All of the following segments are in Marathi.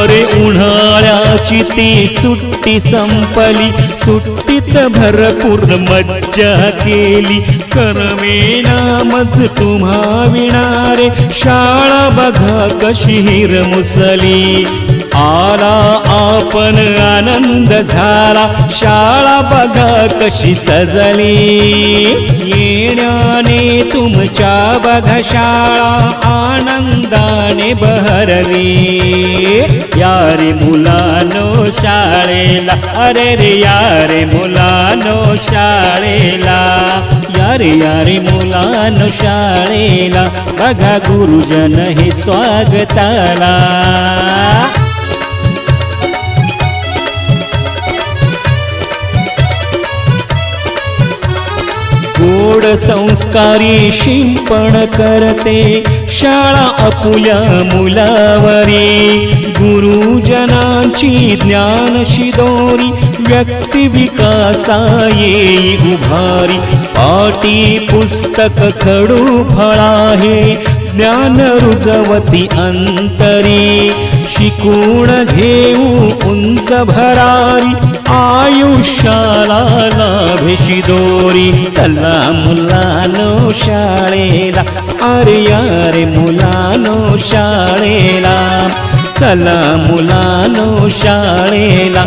अरे उन्हाळ्याची ती सुट्टी संपली. सुट्टीत भरपूर मज्जा केली. करमे मज तुम्हा विणारे शाळा बघा कशी हिर मुसली. आला आपण आनंद झाला. शाळा बघा कशी सजली. येण्याने तुमच्या बघा शाळा आण. बहरली. यारे मुलानो शाळेला अरे रे यारे मुलानो शाळेला. यारे यारे मुलानो शाळेला बघा गुरुजन हे स्वागताला. गोड संस्कारी शिंपण करते. शाळा अपुल्या मुलावरी. गुरुजनांची ज्ञान शिदोरी. व्यक्ती विकासा येई उभारी. पाटी पुस्तक खडू फळाहे. ज्ञान रुजवती अंतरी. शिकून घेऊ उंच भरारी. आयुष्या लाभेशी दोरी. चला मुलानो शाळेला. अरे यारे मुलानो शाळेला. चला मुलानो शाळेला.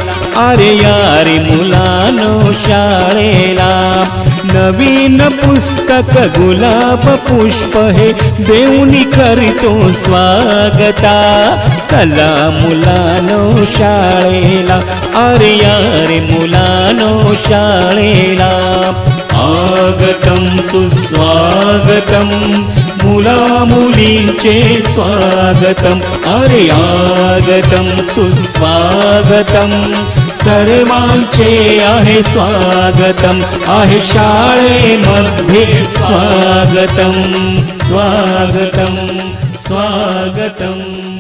अरे यारे मुलानो शाळेला. नवीन पुस्तक गुलाब पुष्प हे देऊनी करतो स्वागता. चला मुलानो शाळेला अरे अरे मुलानो शाळेला. आगतं सुस्वागतम मुला मुलींचे स्वागतम अरे आगतं सुस्वागतम. सर्वांचे आहे स्वागतम आहे शाळेमध्ये स्वागतम स्वागतम स्वागतम.